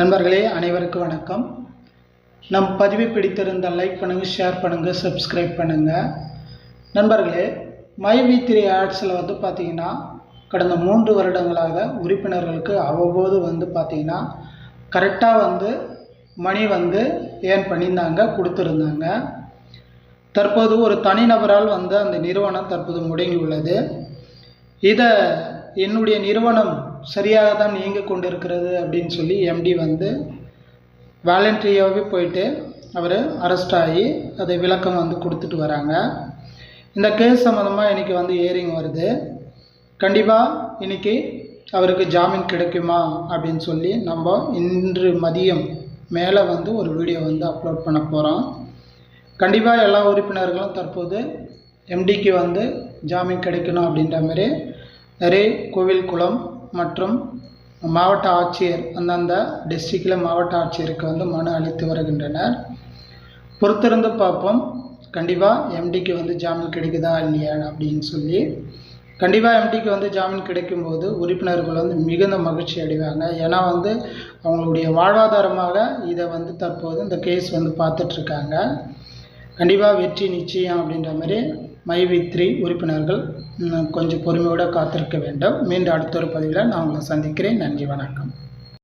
நண்பர்களே அனைவருக்கும் வணக்கம். நம் பதிவு பிடித்திருந்தால் லைக் பண்ணுங்கள் ஷேர் பண்ணுங்கள் சப்ஸ்கிரைப் பண்ணுங்கள் நண்பர்களே மை வி த்ரீ ஆட்ஸில் வந்து பார்த்தீங்கன்னா கடந்த மூன்று வருடங்களாக உறுப்பினர்களுக்கு அவ்வப்போது வந்து பார்த்தீங்கன்னா கரெக்டாக வந்து மணி வந்து ஏர்ன் பண்ணியிருந்தாங்க கொடுத்துருந்தாங்க. தற்போது ஒரு தனிநபரால் வந்து அந்த நிறுவனம் தற்போது முடங்கியுள்ளது. இதை என்னுடைய நிறுவனம் சரியாக தான் இயங்கிக் கொண்டிருக்கிறது அப்படின்னு சொல்லி எம்டி வந்து வாலண்டரியாகவே போயிட்டு அவர் அரெஸ்ட் ஆகி அதை விளக்கம் வந்து கொடுத்துட்டு வராங்க. இந்த கேஸ் சம்மந்தமாக இன்றைக்கி வந்து ஏரிங் வருது. கண்டிப்பாக இன்றைக்கி அவருக்கு ஜாமீன் கிடைக்குமா அப்படின்னு சொல்லி நம்ம இன்று மதியம் மேலே வந்து ஒரு வீடியோ வந்து அப்லோட் பண்ண போகிறோம் கண்டிப்பாக எல்லா உறுப்பினர்களும் தற்போது எம்டிக்கு வந்து ஜாமீன் கிடைக்கணும் அப்படின்ற மாதிரி நிறைய கோவில் குளம் மற்றும் மாவட்ட ஆட்சியர் அந்தந்த டிஸ்ட்ரிக்டில் மாவட்ட ஆட்சியருக்கு வந்து மனு அளித்து வருகின்றனர். பொறுத்திருந்து பார்ப்போம். கண்டிப்பாக எம்டிக்கு வந்து ஜாமீன் கிடைக்குதா இல்லையா அப்படின்னு சொல்லி. கண்டிப்பாக எம்டிக்கு வந்து ஜாமீன் கிடைக்கும்போது உறுப்பினர்கள் வந்து மிகுந்த மகிழ்ச்சி அடைவாங்க. ஏன்னா வந்து அவங்களுடைய வாழ்வாதாரமாக இதை வந்து தற்போது இந்த கேஸ் வந்து பார்த்துட்ருக்காங்க கண்டிப்பாக வெற்றி நிச்சயம் அப்படின்ற மாதிரி மை வி த்ரீ உறுப்பினர்கள் கொஞ்சம் பொறுமையோடு காத்திருக்க வேண்டும். மீண்டும் அடுத்த ஒரு பதிவில் நான் உங்களை சந்திக்கிறேன். நன்றி வணக்கம்.